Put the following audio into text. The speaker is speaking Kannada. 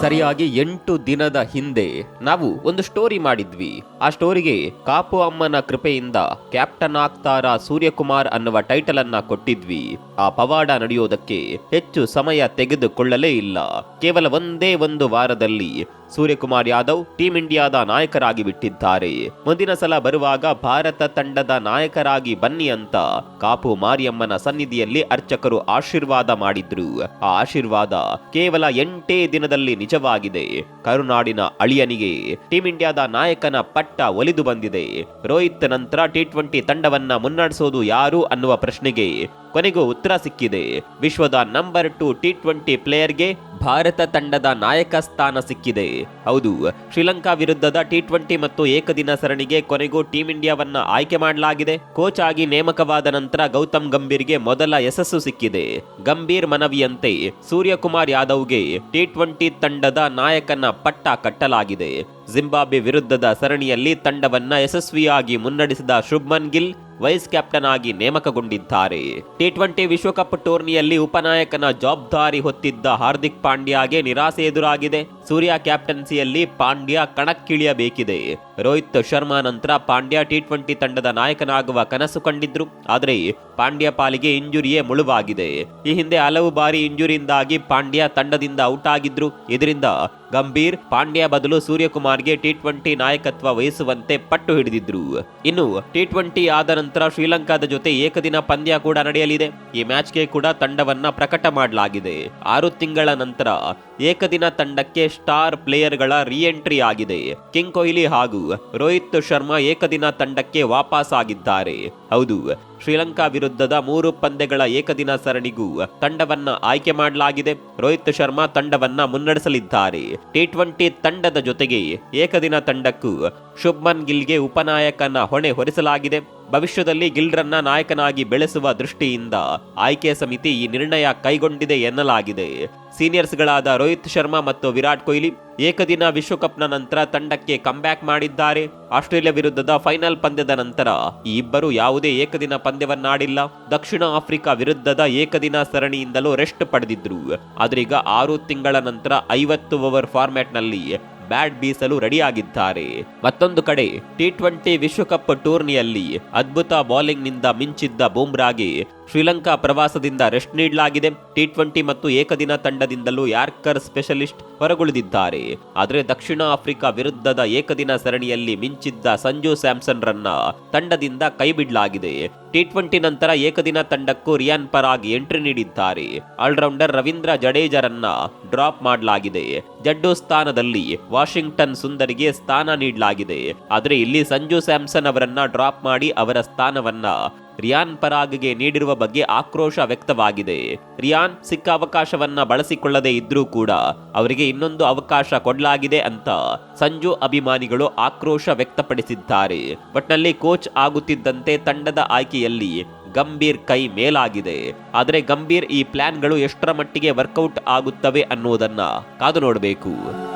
ಸರಿಯಾಗಿ ಎಂಟು ದಿನದ ಹಿಂದೆ ನಾವು ಒಂದು ಸ್ಟೋರಿ ಮಾಡಿದ್ವಿ. ಆ ಸ್ಟೋರಿಗೆ ಕಾಪು ಅಮ್ಮನ ಕೃಪೆಯಿಂದ ಕ್ಯಾಪ್ಟನ್ ಆಗ್ತಾರ ಸೂರ್ಯಕುಮಾರ್ ಅನ್ನುವ ಟೈಟಲ್ ಅನ್ನ ಕೊಟ್ಟಿದ್ವಿ. ಆ ಪವಾಡ ನಡೆಯೋದಕ್ಕೆ ಹೆಚ್ಚು ಸಮಯ ತೆಗೆದುಕೊಳ್ಳಲೇ ಇಲ್ಲ. ಕೇವಲ ಒಂದೇ ಒಂದು ವಾರದಲ್ಲಿ ಸೂರ್ಯಕುಮಾರ್ ಯಾದವ್ ಟೀಂ ಇಂಡಿಯಾದ ನಾಯಕರಾಗಿ ಬಿಟ್ಟಿದ್ದಾರೆ. ಮುಂದಿನ ಸಲ ಬರುವಾಗ ಭಾರತ ತಂಡದ ನಾಯಕರಾಗಿ ಬನ್ನಿ ಅಂತ ಕಾಪು ಮಾರಿಯಮ್ಮನ ಸನ್ನಿಧಿಯಲ್ಲಿ ಅರ್ಚಕರು ಆಶೀರ್ವಾದ ಮಾಡಿದ್ರು. ಆ ಆಶೀರ್ವಾದ ಕೇವಲ ಎಂಟೇ ದಿನದಲ್ಲಿ ನಿಜವಾಗಿದೆ. ಕರುನಾಡಿನ ಅಳಿಯನಿಗೆ ಟೀಂ ಇಂಡಿಯಾದ ನಾಯಕನ ಪಟ್ಟ ಒಲಿದು ಬಂದಿದೆ. ರೋಹಿತ್ ನಂತರ ಟಿ ಟ್ವೆಂಟಿ ತಂಡವನ್ನ ಮುನ್ನಡೆಸೋದು ಯಾರು ಅನ್ನುವ ಪ್ರಶ್ನೆಗೆ ಕೊನೆಗೂ ಉತ್ತರ ಸಿಕ್ಕಿದೆ. ವಿಶ್ವದ ನಂಬರ್ ಟು ಟಿ ಟ್ವೆಂಟಿ ಪ್ಲೇಯರ್ಗೆ ಭಾರತ ತಂಡದ ನಾಯಕ ಸ್ಥಾನ ಸಿಕ್ಕಿದೆ. ಹೌದು, ಶ್ರೀಲಂಕಾ ವಿರುದ್ಧದ ಟಿ ಟ್ವೆಂಟಿ ಮತ್ತು ಏಕದಿನ ಸರಣಿಗೆ ಕೊನೆಗೂ ಟೀಂ ಇಂಡಿಯಾವನ್ನ ಆಯ್ಕೆ ಮಾಡಲಾಗಿದೆ. ಕೋಚ್ ಆಗಿ ನೇಮಕವಾದ ನಂತರ ಗೌತಮ್ ಗಂಭೀರ್ಗೆ ಮೊದಲ ಯಶಸ್ಸು ಸಿಕ್ಕಿದೆ. ಗಂಭೀರ್ ಮನವಿಯಂತೆ ಸೂರ್ಯಕುಮಾರ್ ಯಾದವ್ಗೆ ಟಿ ಟ್ವೆಂಟಿ ತಂಡದ ನಾಯಕನ ಪಟ್ಟ ಕಟ್ಟಲಾಗಿದೆ. ಜಿಂಬಾಬ್ವೆ ವಿರುದ್ಧದ ಸರಣಿಯಲ್ಲಿ ತಂಡವನ್ನ ಯಶಸ್ವಿಯಾಗಿ ಮುನ್ನಡೆಸಿದ ಶುಭ್ಮನ್ ಗಿಲ್ ವೈಸ್ ಕ್ಯಾಪ್ಟನ್ ಆಗಿ ನೇಮಕಗೊಂಡಿದ್ದಾರೆ. ಟಿ ಟ್ವೆಂಟಿ ವಿಶ್ವಕಪ್ ಟೂರ್ನಿಯಲ್ಲಿ ಉಪನಾಯಕನ ಜವಾಬ್ದಾರಿ ಹೊತ್ತಿದ್ದ ಹಾರ್ದಿಕ್ ಪಾಂಡ್ಯಾಗೆ ನಿರಾಸೆ ಎದುರಾಗಿದೆ. ಸೂರ್ಯ ಕ್ಯಾಪ್ಟನ್ಸಿಯಲ್ಲಿ ಪಾಂಡ್ಯ ಕಣಕ್ಕಿಳಿಯಬೇಕಿದೆ. ರೋಹಿತ್ ಶರ್ಮಾ ನಂತರ ಪಾಂಡ್ಯ ಟಿ ಟ್ವೆಂಟಿ ತಂಡದ ನಾಯಕನಾಗುವ ಕನಸು ಕಂಡಿದ್ರು. ಆದರೆ ಪಾಂಡ್ಯ ಪಾಲಿಗೆ ಇಂಜುರಿಯೇ ಮುಳುವಾಗಿದೆ. ಈ ಹಿಂದೆ ಹಲವು ಬಾರಿ ಇಂಜುರಿಯಿಂದಾಗಿ ಪಾಂಡ್ಯ ತಂಡದಿಂದ ಔಟ್ ಆಗಿದ್ರು. ಇದರಿಂದ ಗಂಭೀರ್ ಪಾಂಡ್ಯ ಬದಲು ಸೂರ್ಯಕುಮಾರ್ಗೆ ಟಿ ಟ್ವೆಂಟಿ ನಾಯಕತ್ವ ವಹಿಸುವಂತೆ ಪಟ್ಟು ಹಿಡಿದಿದ್ರು. ಇನ್ನು ಟಿ ಟ್ವೆಂಟಿ ಆದ ನಂತರ ಶ್ರೀಲಂಕಾದ ಜೊತೆ ಏಕದಿನ ಪಂದ್ಯ ಕೂಡ ನಡೆಯಲಿದೆ. ಈ ಮ್ಯಾಚ್ಗೆ ಕೂಡ ತಂಡವನ್ನ ಪ್ರಕಟ ಮಾಡಲಾಗಿದೆ. ಆರು ತಿಂಗಳ ನಂತರ ಏಕದಿನ ತಂಡಕ್ಕೆ ಸ್ಟಾರ್ ಪ್ಲೇಯರ್ಗಳ ಎಂಟ್ರಿ ಆಗಿದೆ. ಕಿಂಗ್ ಕೊಹ್ಲಿ ಹಾಗೂ ರೋಹಿತ್ ಶರ್ಮಾ ಏಕದಿನ ತಂಡಕ್ಕೆ ವಾಪಸ್ ಆಗಿದ್ದಾರೆ ಹೌದು, ಶ್ರೀಲಂಕಾ ವಿರುದ್ಧದ ಮೂರು ಪಂದ್ಯಗಳ ಏಕದಿನ ಸರಣಿಗೂ ತಂಡವನ್ನ ಆಯ್ಕೆ ಮಾಡಲಾಗಿದೆ. ರೋಹಿತ್ ಶರ್ಮಾ ತಂಡವನ್ನ ಮುನ್ನಡೆಸಲಿದ್ದಾರೆ. ಟಿ ಟ್ವೆಂಟಿ ತಂಡದ ಜೊತೆಗೆ ಏಕದಿನ ತಂಡಕ್ಕೂ ಶುಭ್ಮನ್ ಗಿಲ್ಗೆ ಉಪನಾಯಕನ ಹೊಣೆ ಹೊರಿಸಲಾಗಿದೆ. ಭವಿಷ್ಯದಲ್ಲಿ ಗಿಲ್ರನ್ನ ನಾಯಕನಾಗಿ ಬೆಳೆಸುವ ದೃಷ್ಟಿಯಿಂದ ಆಯ್ಕೆ ಸಮಿತಿ ಈ ನಿರ್ಣಯ ಕೈಗೊಂಡಿದೆ ಎನ್ನಲಾಗಿದೆ. ಸೀನಿಯರ್ಸ್ಗಳಾದ ರೋಹಿತ್ ಶರ್ಮಾ ಮತ್ತು ವಿರಾಟ್ ಕೊಹ್ಲಿ ಏಕದಿನ ವಿಶ್ವಕಪ್ನ ನಂತರ ತಂಡಕ್ಕೆ ಕಂಬ್ಯಾಕ್ ಮಾಡಿದ್ದಾರೆ. ಆಸ್ಟ್ರೇಲಿಯಾ ವಿರುದ್ಧದ ಫೈನಲ್ ಪಂದ್ಯದ ನಂತರ ಈ ಇಬ್ಬರು ಯಾವುದೇ ಏಕದಿನ ಪಂದ್ಯವನ್ನಾಡಿಲ್ಲ. ದಕ್ಷಿಣ ಆಫ್ರಿಕಾ ವಿರುದ್ಧದ ಏಕದಿನ ಸರಣಿಯಿಂದಲೂ ರೆಸ್ಟ್ ಪಡೆದಿದ್ರು. ಆದ್ರೀಗ ಆರು ತಿಂಗಳ ನಂತರ ಐವತ್ತು ಓವರ್ ಫಾರ್ಮ್ಯಾಟ್ನಲ್ಲಿ ಬ್ಯಾಟ್ ಬೀಸಲು ರೆಡಿಯಾಗಿದ್ದಾರೆ. ಮತ್ತೊಂದು ಕಡೆ ಟಿ ಟ್ವೆಂಟಿ ವಿಶ್ವಕಪ್ ಟೂರ್ನಿಯಲ್ಲಿ ಅದ್ಭುತ ಬೌಲಿಂಗ್ನಿಂದ ಮಿಂಚಿದ್ದ ಬೂಮ್ರಾಗೆ ಶ್ರೀಲಂಕಾ ಪ್ರವಾಸದಿಂದ ರೆಸ್ಟ್ ನೀಡಲಾಗಿದೆ. ಟಿ ಟ್ವೆಂಟಿ ಮತ್ತು ಏಕದಿನ ತಂಡದಿಂದಲೂ ಯಾರ್ಕರ್ ಸ್ಪೆಷಲಿಸ್ಟ್ ಹೊರಗುಳಿದಿದ್ದಾರೆ. ಆದರೆ ದಕ್ಷಿಣ ಆಫ್ರಿಕಾ ವಿರುದ್ಧದ ಏಕದಿನ ಸರಣಿಯಲ್ಲಿ ಮಿಂಚಿದ್ದ ಸಂಜು ಸ್ಯಾಮ್ಸನ್ ರನ್ನ ತಂಡದಿಂದ ಕೈಬಿಡಲಾಗಿದೆ. ಟಿ ಟ್ವೆಂಟಿ ನಂತರ ಏಕದಿನ ತಂಡಕ್ಕೂ ರಿಯಾನ್ ಪರಾಗ್ ಎಂಟ್ರಿ ನೀಡಿದ್ದಾರೆ. ಆಲ್ರೌಂಡರ್ ರವೀಂದ್ರ ಜಡೇಜರನ್ನ ಡ್ರಾಪ್ ಮಾಡಲಾಗಿದೆ. ಜಡ್ಡು ಸ್ಥಾನದಲ್ಲಿ ವಾಷಿಂಗ್ಟನ್ ಸುಂದರಿಗೆ ಸ್ಥಾನ ನೀಡಲಾಗಿದೆ. ಆದರೆ ಇಲ್ಲಿ ಸಂಜು ಸ್ಯಾಮ್ಸನ್ ಅವರನ್ನ ಡ್ರಾಪ್ ಮಾಡಿ ಅವರ ಸ್ಥಾನವನ್ನ ರಿಯಾನ್ ಪರಾಗ್ಗೆ ನೀಡಿರುವ ಬಗ್ಗೆ ಆಕ್ರೋಶ ವ್ಯಕ್ತವಾಗಿದೆ. ರಿಯಾನ್ ಸಿಕ್ಕ ಅವಕಾಶವನ್ನ ಬಳಸಿಕೊಳ್ಳದೇ ಇದ್ರೂ ಕೂಡ ಅವರಿಗೆ ಇನ್ನೊಂದು ಅವಕಾಶ ಕೊಡಲಾಗಿದೆ ಅಂತ ಸಂಜು ಅಭಿಮಾನಿಗಳು ಆಕ್ರೋಶ ವ್ಯಕ್ತಪಡಿಸಿದ್ದಾರೆ. ಒಟ್ನಲ್ಲಿ ಕೋಚ್ ಆಗುತ್ತಿದ್ದಂತೆ ತಂಡದ ಆಯ್ಕೆಯಲ್ಲಿ ಗಂಭೀರ್ ಕೈ ಮೇಲಾಗಿದೆ. ಆದರೆ ಗಂಭೀರ್ ಈ ಪ್ಲಾನ್ಗಳು ಎಷ್ಟರ ಮಟ್ಟಿಗೆ ವರ್ಕೌಟ್ ಆಗುತ್ತವೆ ಅನ್ನೋದನ್ನ ಕಾದು ನೋಡಬೇಕು.